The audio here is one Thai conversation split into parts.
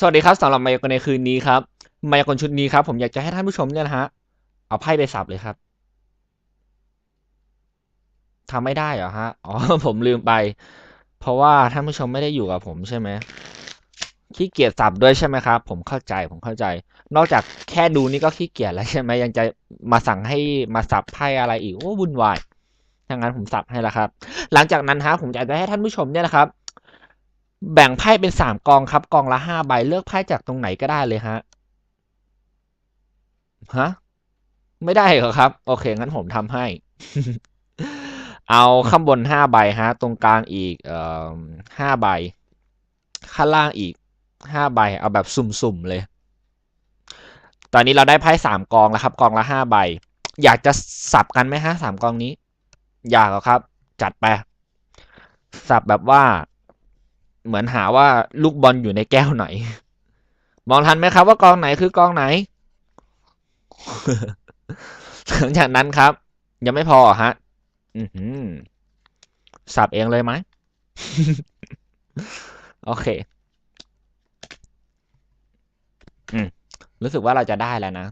สวัสดีครับสำหรับมายากลในคืนนี้ครับมายากลชุดนี้ครับ ผมอยากจะให้ท่านผู้ชมเนี่ยนะฮะเอาไพ่ไปสับเลยครับทำไม่ได้เหรอฮะอ๋อผมลืมไป เพราะว่าท่านผู้ชมไม่ได้อยู่กับผมใช่ไหมขี้เกียจสับด้วยใช่ไหมครับ ผมเข้าใจผมเข้าใจ นอกจากแค่ดูนี่ก็ขี้เกียจแล้วใช่ไหมยังจะมาสั่งให้มาสับไพ่อะไรอีกโอ้วุ่นวายถ้างั้นผมสับให้แล้วครับ หลังจากนั้นฮะผมอยากจะให้ท่านผู้ชมเนี่ยนะครับ แบ่งไพ่เป็นสามกองครับ กองละห้าใบเลือกไพ่จากตรงไหนก็ได้เลยฮะฮะไม่ได้เหรอครับ โอเค งั้นผมทำให้ เอาข้างบนห้าใบฮะ ตรงกลางอีกเอ่อห้าใบ ข้างล่างอีกห้าใบ เอาแบบสุ่มๆเลย ตอนนี้เราได้ไพ่สามกองแล้วครับ กองละห้าใบ อยากจะสับกันไหมฮะสามกองนี้ อยากเหรอครับ จัดไป สับแบบว่า เหมือนหาว่าลูกบอลอยู่ในแก้วไหน มองทันไหมครับว่ากองไหนคือกองไหน หลังจากนั้นครับ ยังไม่พอฮะ อือหือสับเองเลยไหมโอเค อืมรู้สึกว่าเราจะได้แล้วนะ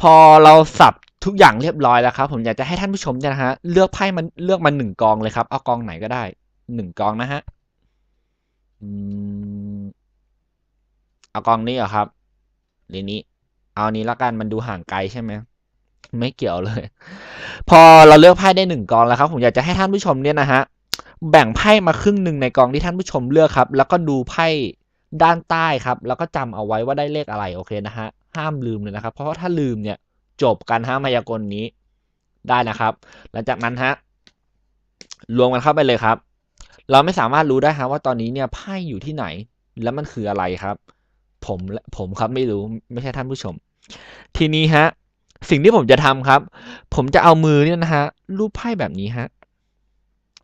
พอเราสับทุกอย่างเรียบร้อยแล้วครับ ผมอยากจะให้ท่านผู้ชมเนี่ยนะฮะ เลือกไพ่มันเลือกมาหนึ่งกองเลยครับ เอากองไหนก็ได้หนึ่งกองนะฮะ อืมเอากองนี้เหรอครับหรือนี้ เอานี้ละกันมันดูห่างไกลใช่ไหมไม่เกี่ยวเลย พอเราเลือกไพ่ได้หนึ่งกองแล้วครับ ผมอยากจะให้ท่านผู้ชมเนี่ยนะฮะแบ่งไพ่มาครึ่งหนึ่งในกองที่ท่านผู้ชมเลือกครับ แล้วก็ดูไพ่ด้านใต้ครับ แล้วก็จำเอาไว้ว่าได้เลขอะไรโอเคนะฮะห้ามลืมเลยนะครับ เพราะว่าถ้าลืมเนี่ย จบการห้ามมายากลนี้ได้นะครับ หลังจากนั้นฮะรวมกันเข้าไปเลยครับ เราไม่สามารถรู้ได้ฮะว่าตอนนี้เนี่ยไพ่อยู่ที่ไหน แล้วมันคืออะไรครับ ผมผมครับไม่รู้ไม่ใช่ท่านผู้ชม ทีนี้ฮะสิ่งที่ผมจะทำครับ ผมจะเอามือเนี่ยนะฮะรูปไพ่แบบนี้ฮะ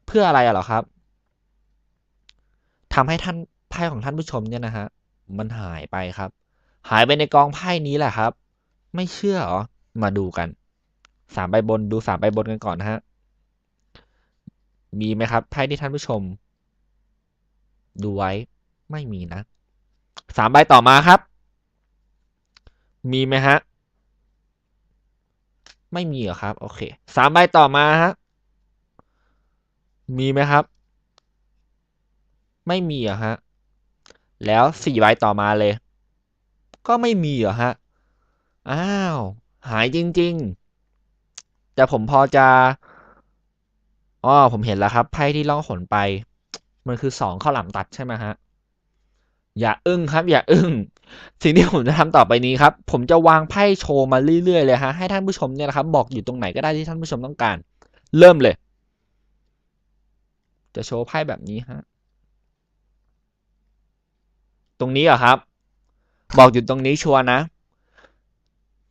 เพื่ออะไรอะเหรอครับทำให้ท่านไพ่ของท่านผู้ชมเนี่ยนะฮะมันหายไปครับ หายไปในกองไพ่นี้แหละครับ ไม่เชื่อหรอมาดูกันสามใบบนดูสามใบบนกันก่อนนะฮะ มีไหมครับไพ่ที่ท่านผู้ชม ดูไว้ไม่มีนะสามใบต่อมาครับ มีไหมฮะ ไม่มีเหรอครับ โอเคสามใบต่อมาฮะมีไหมครับ ไม่มีเหรอฮะแล้วสี่ใบต่อมาเลย ก็ไม่มีเหรอฮะอ้าว หายจริง ๆ แต่ผมพอจะ อ๋อผมเห็นแล้วครับไพ่ที่ล่องหนไป มันคือสองข้าวหลามตัดใช่ไหมฮะอย่าอึ้งครับ อย่าอึ้งสิ่งที่ผมจะทำต่อไปนี้ครับ ผมจะวางไพ่โชว์มาเรื่อยๆเลยฮะให้ท่านผู้ชมเนี่ยนะครับ บอกอยู่ตรงไหนก็ได้ที่ท่านผู้ชมต้องการ เริ่มเลย จะโชว์ไพ่แบบนี้ฮะตรงนี้เหรอครับ บอกอยู่ตรงนี้ชัวร์นะ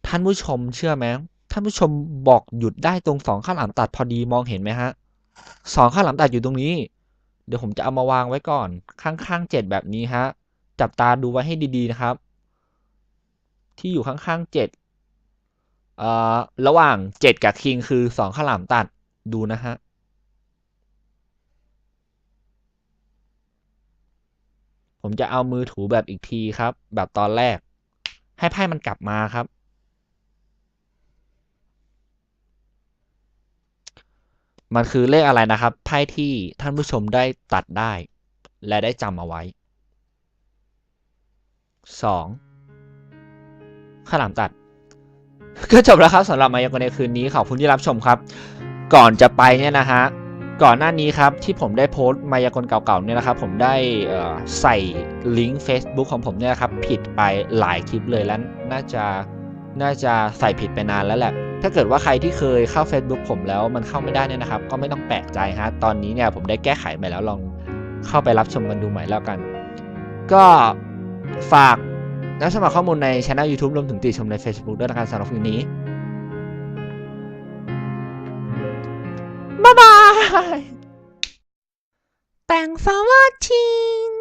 ท่านผู้ชมเชื่อไหมท่านผู้ชมบอกหยุดได้ตรงสองข้าวหลามตัดพอดีมองเห็นไหมฮะ สองข้าวหลามตัดอยู่ตรงนี้ เดี๋ยวผมจะเอามาวางไว้ก่อน ข้างๆเจ็ดแบบนี้ฮะ จับตาดูไว้ให้ดีๆนะครับ ที่อยู่ข้างๆเจ็ดเอ่อระหว่างเจ็ดกับคิงคือสองข้าวหลามตัดดูนะฮะผมจะเอามือถูแบบอีกทีครับ แบบตอนแรก ให้ไพ่มันกลับมาครับ มันคือเลขอะไรนะครับไพ่ที่ท่านผู้ชมได้ตัดได้ และได้จำเอาไว้สองข้าวหลามตัด ก็จบแล้วครับสำหรับมายากลในคืนนี้ขอบคุณที่รับชมครับ ก่อนจะไปเนี่ยนะฮะก่อนหน้านี้ครับที่ผมได้โพสต์มายากลเก่าๆเนี่ยนะครับผมได้ใส่ลิงก์ Facebook ของผมเนี่ยครับผิดไปหลายคลิปเลยแล้วน่าจะน่าจะใส่ผิดไปนานแล้วแหละ ถ้าเกิดว่าใครที่เคยเข้า Facebook ผมแล้วมันเข้าไม่ได้เนี่ยนะครับ ก็ไม่ต้องแปลกใจฮะตอนนี้เนี่ยผมได้แก้ไขใหม่แล้วลองเข้าไปรับชมกันดูใหม่แล้วกัน ก็ฝากรับสมัครข้อมูลในช่อง YouTube รวมถึงติชมใน Facebook ด้วยนะครับสำหรับวันนี้บ๊ายบาย Thanks for watching